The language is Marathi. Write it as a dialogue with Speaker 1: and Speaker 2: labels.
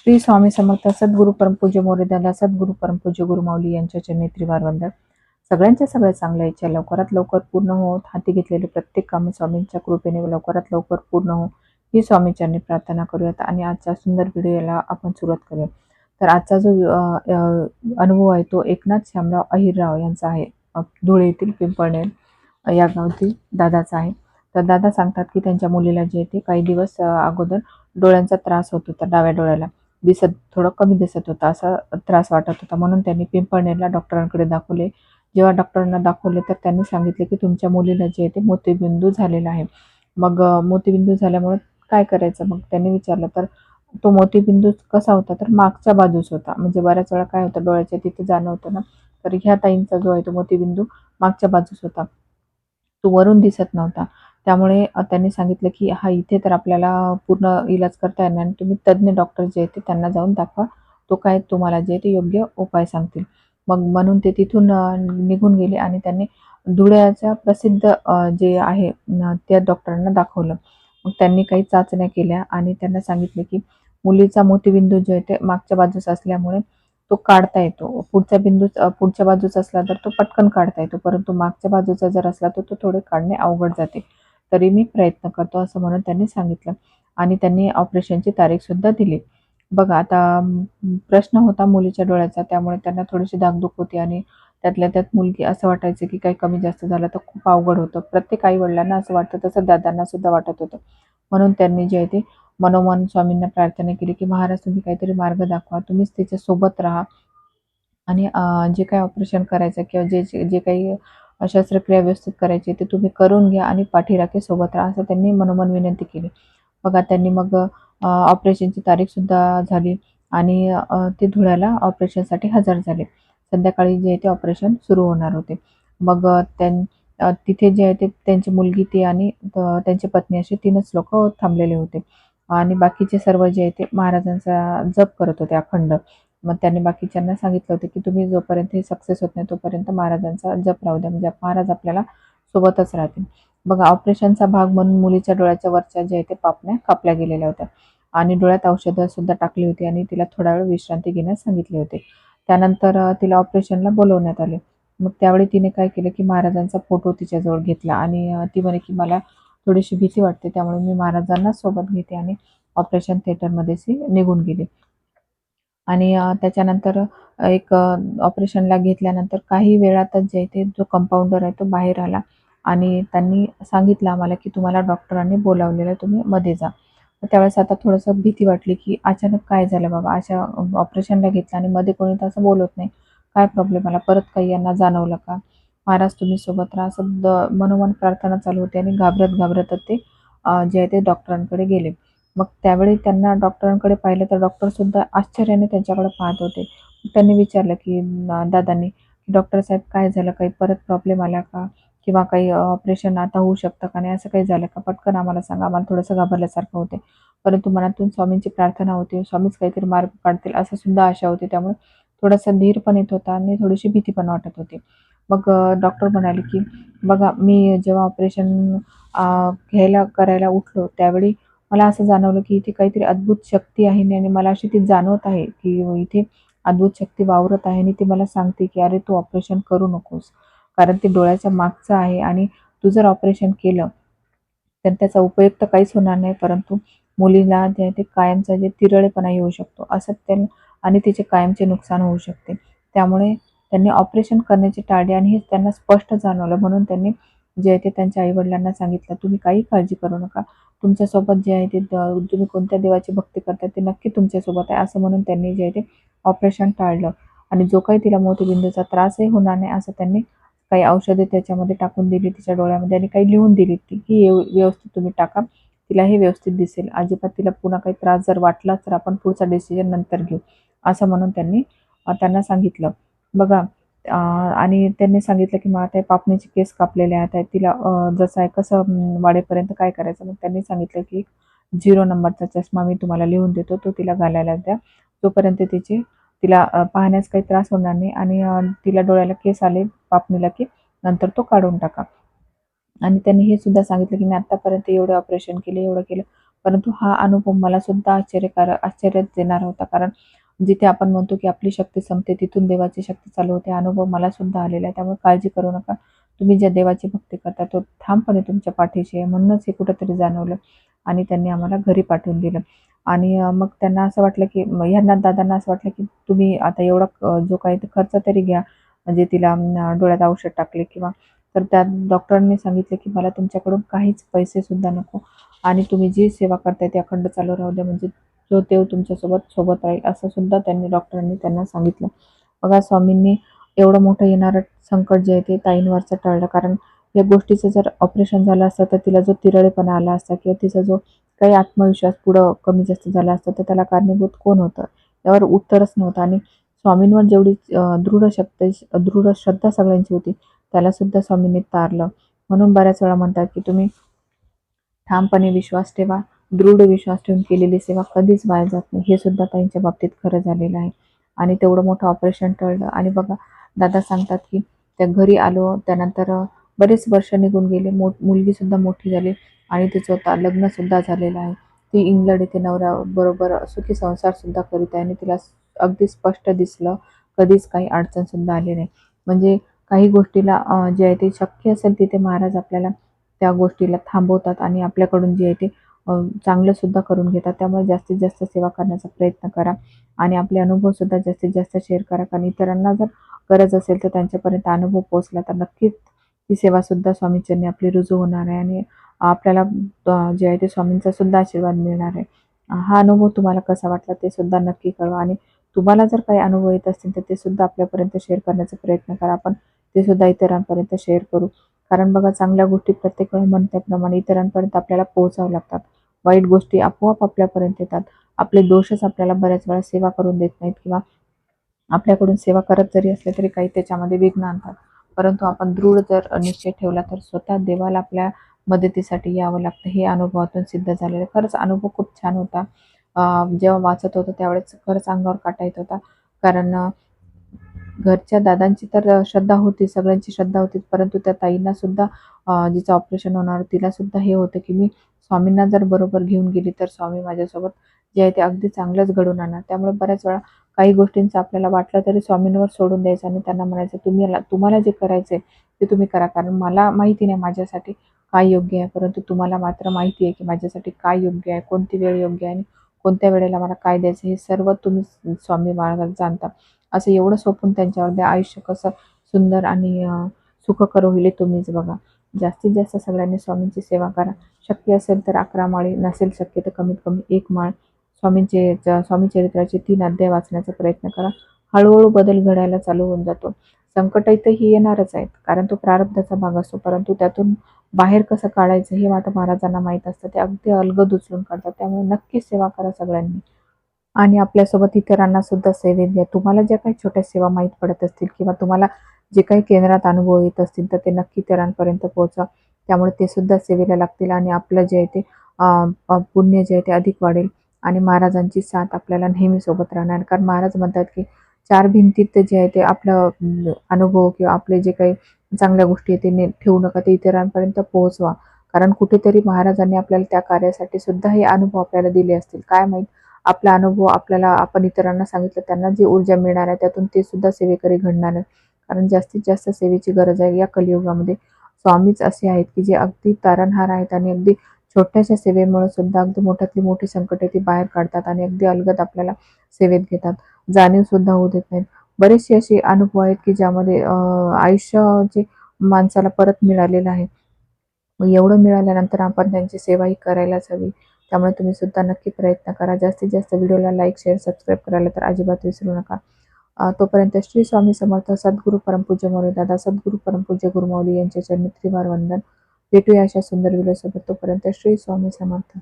Speaker 1: श्री स्वामी समर्थ सद्गुरू परमपूज्य मोरेदादा सद्गुरू परमपूज्य गुरुमाऊली यांच्या चरणी त्रिवार वंदन. सगळ्यांच्या सगळ्या चांगल्या इच्छा लवकरात लवकर पूर्ण होत हाती घेतलेले प्रत्येक काम स्वामींच्या कृपेने लवकरात लवकर पूर्ण हो. ही स्वामी प्रार्थना करूयात आणि आजच्या सुंदर व्हिडिओला आपण सुरुवात करूया. तर आजचा जो अनुभव आहे तो एकनाथ श्यामराव अहिरराव यांचा आहे. धुळे येथील पिंपळनेर या गावतील दादाचा आहे. तर दादा सांगतात की त्यांच्या मुलीला जे ते काही दिवस अगोदर डोळ्यांचा त्रास होत होता डाव्या डोळ्याला. दिसत थोडं कमी दिसत होता असा त्रास वाटत होता. म्हणून त्यांनी पिंपळनेरला डॉक्टरांकडे दाखवले. जेव्हा डॉक्टरांना दाखवले तर त्यांनी सांगितले की तुमच्या मुलीला जे आहे ते मोतीबिंदू झालेला आहे. मग मोतीबिंदू झाल्यामुळे काय करायचं? मग त्यांनी विचारलं तर तो मोतीबिंदू कसा होता? तर मागच्या बाजूस होता. म्हणजे बऱ्याच वेळा काय होतं डोळ्याच्या तिथे जाणं होतं ना. तर ह्या ताईंचा जो आहे तो मोतीबिंदू मागच्या बाजूस होता. तो वरून दिसत नव्हता. त्यामुळे त्यांनी सांगितलं की हा इथे तर आपल्याला पूर्ण इलाज करता येणार आणि तुम्ही तज्ज्ञ डॉक्टर जे आहेत ते त्यांना जाऊन दाखवा. तो काय तुम्हाला जे आहे ते योग्य उपाय सांगतील. मग म्हणून ते तिथून निघून गेले आणि त्यांनी धुळ्याच्या प्रसिद्ध जे आहे त्या डॉक्टरांना दाखवलं. मग त्यांनी काही चाचण्या केल्या आणि त्यांना सांगितले की मुलीचा मोतीबिंदू जो आहे ते मागच्या बाजूस असल्यामुळे तो काढता येतो. पुढच्या बिंदू पुढच्या बाजूचा असला तर तो पटकन काढता येतो. परंतु मागच्या बाजूचा जर असला तर तो थोडे काढणे अवघड जाते. तरी मी प्रयत्न करतो असं म्हणून त्यांनी सांगितलं. आणि त्यांनी ऑपरेशनची तारीखसुद्धा दिली. बघा आता प्रश्न होता मुलीच्या डोळ्याचा त्यामुळे त्यांना थोडीशी दागदुख होती आणि त्यातल्या त्यात मुलगी असं वाटायचं की काही कमी जास्त झालं तर खूप अवघड होतं. प्रत्येक आई वडिलांना असं वाटतं तसं दादांना सुद्धा वाटत होतं. म्हणून त्यांनी जे आहे ते मनोमन स्वामींना प्रार्थना केली की महाराज तुम्ही काहीतरी मार्ग दाखवा तुम्हीच तिच्या सोबत राहा. आणि जे काही ऑपरेशन करायचं किंवा जे जे जे काही शस्त्रक्रिया व्यवस्थित करायची ते तुम्ही करून घ्या आणि पाठीराखे सोबत राहा असं त्यांनी मनोमन विनंती केली. बघा त्यांनी मग ऑपरेशनची तारीखसुद्धा झाली आणि ते धुळ्याला ऑपरेशनसाठी हजर झाले. संध्याकाळी जे आहे ते ऑपरेशन सुरू होणार होते. मग त्यां तिथे जे आहे ते त्यांची मुलगी ते आणि त्यांची पत्नी असे तीनच लोक थांबलेले होते. आणि बाकीचे सर्व जे आहे ते महाराजांचा जप करत होते अखंड. मग त्यांनी बाकीच्यांना सांगितलं होतं की तुम्ही जोपर्यंत हे सक्सेस होत नाही तोपर्यंत महाराजांचा जप राहू द्या. म्हणजे महाराज आपल्याला सोबतच राहतील. बघा ऑपरेशनचा भाग म्हणून मुलीच्या डोळ्याच्या वरच्या जे आहे ते पापण्या कापल्या गेलेल्या होत्या. आणि डोळ्यात औषधं सुद्धा टाकली होती आणि तिला थोडा वेळ विश्रांती घेण्यास सांगितले होते. त्यानंतर तिला ऑपरेशनला बोलवण्यात आले. मग त्यावेळी तिने काय केलं की महाराजांचा फोटो तिच्याजवळ घेतला आणि ती म्हणे की मला थोडीशी भीती वाटते त्यामुळे मी महाराजांना सोबत घेते आणि ऑपरेशन थिएटरमध्येच निघून गेली. आणि त्याच्यानंतर एक ऑपरेशनला घेतल्यानंतर काही वेळातच जे आहे ते जो कंपाऊंडर आहे तो बाहेर आला. आणि त्यांनी सांगितलं आम्हाला की तुम्हाला डॉक्टरांनी बोलावलेलं आहे तुम्ही मध्ये जा. त्यावेळेस आता थोडंसं भीती वाटली की अचानक काय झालं बाबा? अशा ऑपरेशनला घेतलं आणि मध्ये कोणी तर असं बोलत नाही. काय प्रॉब्लेम आला परत काही यांना जाणवलं का? महाराज तुम्ही सोबत राहा. असं द मनोमन प्रार्थना चालू होती आणि घाबरत घाबरतच ते जे आहे ते डॉक्टरांकडे गेले. मग त्यावेळी त्यांना डॉक्टरांकडे पाहिलं तर डॉक्टरसुद्धा आश्चर्याने त्यांच्याकडे पाहत होते. त्यांनी विचारलं की दादांनी की डॉक्टर साहेब काय झालं? काही परत प्रॉब्लेम आला का? किंवा काही ऑपरेशन आता होऊ शकतं का नाही? असं काही झालं का? पटकन आम्हाला सांगा. आम्हाला थोडंसं घाबरल्यासारखं होते. परंतु मनातून स्वामींची प्रार्थना होती. स्वामीच काहीतरी मार्ग काढतील असं सुद्धा आशा होती. त्यामुळे थोडासा धीर पण येत होता आणि थोडीशी भीती पण वाटत होती. मग डॉक्टर म्हणाले की बघा मी जेव्हा ऑपरेशन घ्यायला करायला उठलो त्यावेळी मला असं जाणवलं की इथे काहीतरी अद्भुत शक्ती आहे आणि मला अशी ती जाणवत आहे की इथे अद्भुत शक्ती वावरत आहे आणि ती मला सांगते की अरे तू ऑपरेशन करू नकोस. कारण ते डोळ्याच्या मागचं आहे आणि तू जर ऑपरेशन केलं तर त्याचा उपयोग तर काहीच होणार नाही परंतु मुलीला जे आहे ते कायमचा जे तिरळेपणा येऊ शकतो असं त्या आणि तिचे कायमचे नुकसान होऊ शकते. त्यामुळे त्यांनी ऑपरेशन करण्याची टाळली आणि हे त्यांना स्पष्ट जाणवलं. म्हणून त्यांनी जे आहे ते त्यांच्या आईवडिलांना सांगितलं तुम्ही काही काळजी करू नका. तुमच्यासोबत जे आहे ते द- तुम्ही कोणत्या देवाची भक्ती करता ते नक्की तुमच्यासोबत आहे असं म्हणून त्यांनी जे आहे ते ऑपरेशन टाळलं. आणि जो काही तिला मोतीबिंदूचा त्रासही होणार नाही असं त्यांनी काही औषधे त्याच्यामध्ये टाकून दिली तिच्या डोळ्यामध्ये आणि काही लिहून दिली ती. की व्यवस्थित तुम्ही टाका. तिला हे व्यवस्थित दिसेल. अजिबात तिला पुन्हा काही त्रास जर वाटला तर आपण पुढचा डिसिजन नंतर घेऊ असं म्हणून त्यांनी त्यांना सांगितलं. बघा आणि त्यांनी सांगितलं की मग आता हे पापणीचे केस कापलेले आहेत आता तिला जसं आहे कसं वाडेपर्यंत वाढेपर्यंत काय करायचं? मग त्यांनी सांगितलं की झिरो नंबरचा चष्मा मी तुम्हाला लिहून देतो तो तिला घालायला द्या. तोपर्यंत तिची तिला पाहण्यास काही त्रास होणार नाही आणि तिला डोळ्याला केस आले पापणीला की नंतर तो काढून टाका. आणि त्यांनी हे सुद्धा सांगितलं की मी आत्तापर्यंत एवढे ऑपरेशन केले एवढं केलं. परंतु हा अनुभव मला सुद्धा आश्चर्यकारक आश्चर्य देणारा होता. कारण जिथे आपण म्हणतो की आपली शक्ती संपते तिथून देवाची शक्ती चालू होते. अनुभव मला सुद्धा आलेला आहे. त्यामुळे काळजी करू नका. तुम्ही ज्या देवाची भक्ती करता तो ठामपणे तुमच्या पाठीशी आहे म्हणूनच हे कुठंतरी जाणवलं आणि त्यांनी आम्हाला घरी पाठवून दिलं. आणि मग त्यांना असं वाटलं की ह्यांना दादांना असं वाटलं की तुम्ही आता एवढा जो काही खर्च तरी घ्या. म्हणजे तिला डोळ्यात औषध टाकले किंवा तर त्या डॉक्टरांनी सांगितलं की मला तुमच्याकडून काहीच पैसे सुद्धा नको. आणि तुम्ही जी सेवा करताय ती अखंड चालू राहू द्या. म्हणजे जो देव तुमच्यासोबत सोबत राहील असं सुद्धा त्यांनी डॉक्टरांनी त्यांना सांगितलं. बघा स्वामींनी एवढं मोठं येणारं संकट जे आहे ते ताईंवरचं टळलं. कारण या गोष्टीचं जर ऑपरेशन झालं असतं तर तिला जो तिरळेपणा आला असता किंवा तिचा जो काही आत्मविश्वास पुढं कमी जास्त झाला असता तर त्याला कारणीभूत कोण होतं? यावर उत्तरच नव्हतं. आणि स्वामींवर जेवढी दृढ शक्ती दृढ श्रद्धा सगळ्यांची होती त्याला सुद्धा स्वामींनी तारलं. म्हणून बऱ्याच वेळा म्हणतात की तुम्ही ठामपणे विश्वास ठेवा. दृढ विश्वास ठेवून केलेली सेवा कधीच वाया जात नाही. हे सुद्धा ताईंच्या बाबतीत खरं झालेलं आहे. आणि तेवढं मोठं ऑपरेशन टळलं. आणि बघा दादा सांगतात की त्या घरी आलो त्यानंतर बरेच वर्ष निघून गेले. मो मुलगीसुद्धा मोठी झाली आणि तिचं आता लग्नसुद्धा झालेलं आहे. ती इंग्लंड येथे नवऱ्याबरोबर सुखी संसारसुद्धा करीत आहे आणि तिला अगदी स्पष्ट दिसलं. कधीच काही अडचणसुद्धा आली नाही. म्हणजे काही गोष्टीला जे आहे ते शक्य असेल तिथे महाराज आपल्याला त्या गोष्टीला थांबवतात आणि आपल्याकडून जे आहे ते चांगलंसुद्धा चांगलं सुद्धा करून घेतात. त्यामुळे जास्तीत जास्त सेवा करण्याचा प्रयत्न करा. आणि आपले अनुभव सुद्धा जास्तीत जास्त शेअर करा. कारण इतरांना जर गरज असेल तर त्यांच्यापर्यंत अनुभव पोहोचला तर नक्कीच ती सेवा सुद्धा स्वामीचरणी आपली रुजू होणार आहे. आणि आपल्याला जे आहे ते स्वामींचा सुद्धा आशीर्वाद मिळणार आहे. हा अनुभव तुम्हाला कसा वाटला ते सुद्धा नक्की कळवा. आणि तुम्हाला जर काही अनुभव येत असतील तर ते सुद्धा आपल्यापर्यंत शेअर करण्याचा प्रयत्न करा. आपण ते सुद्धा इतरांपर्यंत शेअर करू. कारण बघा चांगल्या गोष्टी प्रत्येक वेळी म्हणत्याप्रमाणे इतरांपर्यंत आपल्याला पोहोचावं लागतात. वाईट गोष्टी आपोआप आपल्यापर्यंत येतात. आपले दोषच आपल्याला बऱ्याच वेळा सेवा करून देत नाहीत किंवा आपल्याकडून सेवा करत जरी असले तरी काही त्याच्यामध्ये विघ्न आणतात. परंतु आपण दृढ जर निश्चय ठेवला तर स्वतः देवाला आपल्या मदतीसाठी यावं लागतं. हे अनुभवातून सिद्ध झालेलं. आहे. खरंच अनुभव खूप छान होता. जेव्हा वाचत होतो त्यावेळेस खरंच अंगावर काटा येत होता. कारण घरच्या दादांची तर श्रद्धा होती सगळ्यांची श्रद्धा होती परंतु त्या ताईंना सुद्धा जिचं ऑपरेशन होणार तिला सुद्धा हे होतं की मी स्वामींना जर बरोबर घेऊन गेली तर स्वामी माझ्यासोबत जे आहे ते अगदी चांगलंच घडून आणणार. त्यामुळे बऱ्याच वेळा काही गोष्टींचं आपल्याला वाटलं तरी स्वामींवर सोडून द्यायचं आणि त्यांना म्हणायचं तुम्ही तुम्हाला जे करायचं आहे ते तुम्ही करा कारण मला माहिती नाही माझ्यासाठी काय योग्य आहे परंतु तुम्हाला मात्र माहिती आहे की माझ्यासाठी काय योग्य आहे कोणती वेळ योग्य आहे आणि कोणत्या वेळेला मला काय द्यायचं हे सर्व तुम्ही स्वामी महाराज जाणता. असं एवढं सोपून त्यांच्यावर आयुष्य कसं सुंदर आणि सुखकर होईल तुम्हीच बघा. जास्तीत जास्त सगळ्यांनी स्वामींची सेवा करा. शक्य असेल तर अकरा माळी नसेल शक्य तर कमीत कमी एक माळ स्वामींचे स्वामी चरित्राचे तीन अध्याय वाचण्याचा प्रयत्न करा. हळूहळू बदल घडायला चालू होऊन जातो. संकट इथंही येणारच आहेत कारण तो प्रारब्धाचा भाग असतो परंतु त्यातून बाहेर कसं काढायचं हे मात्र महाराजांना माहीत असतं. ते अगदी अलगद उचलून काढतात. त्यामुळे नक्कीच सेवा करा सगळ्यांनी. आणि आपल्यासोबत इतरांना सुद्धा सेवेत द्या तुम्हाला ज्या काही छोट्या सेवा माहीत पडत असतील किंवा तुम्हाला जे काही केंद्रात अनुभव येत असतील तर ते नक्की इतरांपर्यंत पोहोचा. त्यामुळे ते सुद्धा सेवेला लागतील आणि आपलं जे आहे ते पुण्य जे आहे ते अधिक वाढेल. आणि महाराजांची साथ आपल्याला नेहमी सोबत राहणार. कारण महाराज म्हणतात की चार भिंतीत जे आहे ते आपलं अनुभव किंवा आपले जे काही चांगल्या गोष्टी आहेत ते ठेवू नका. ते इतरांपर्यंत पोहोचवा. कारण कुठेतरी महाराजांनी आपल्याला त्या कार्यासाठी सुद्धा हे अनुभव आपल्याला दिले असतील. काय माहीत? आपला अनुभव आपल्याला आपण इतरांना सांगितलं त्यांना जी ऊर्जा मिळणार आहे त्यातून ते सुद्धा सेवेकरी घडणार आहेत. कारण जास्तीत जास्त सेवेची गरज आहे या कलियुगामध्ये. स्वामीच असे आहेत की जे अगदी तारणहार आहेत आणि अगदी छोट्याशा सेवेमुळे सुद्धा अगदी मोठ्यातली मोठी संकटे ती बाहेर काढतात आणि अगदी अलगद आपल्याला सेवेत घेतात. जाणीव सुद्धा होऊ देत नाहीत. बरेचसे असे अनुभव आहेत की ज्यामध्ये आयुष्य जे माणसाला परत मिळालेलं आहे. एवढं मिळाल्यानंतर आपण त्यांची सेवाही करायलाच हवी. त्यामुळे तुम्ही सुद्धा नक्की प्रयत्न करा. जास्तीत जास्त व्हिडिओला लाईक शेअर सबस्क्राईब करायला तर अजिबात विसरू नका. तोपर्यंत श्री स्वामी समर्थ सद्गुरू परमपूज्य मौली दादा सद्गुरू परमपूज्य गुरुमौली यांच्या चरणी त्रिवार वंदन. भेटूया अशा सुंदर व्हिडिओसोबत तोपर्यंत श्री स्वामी समर्थ.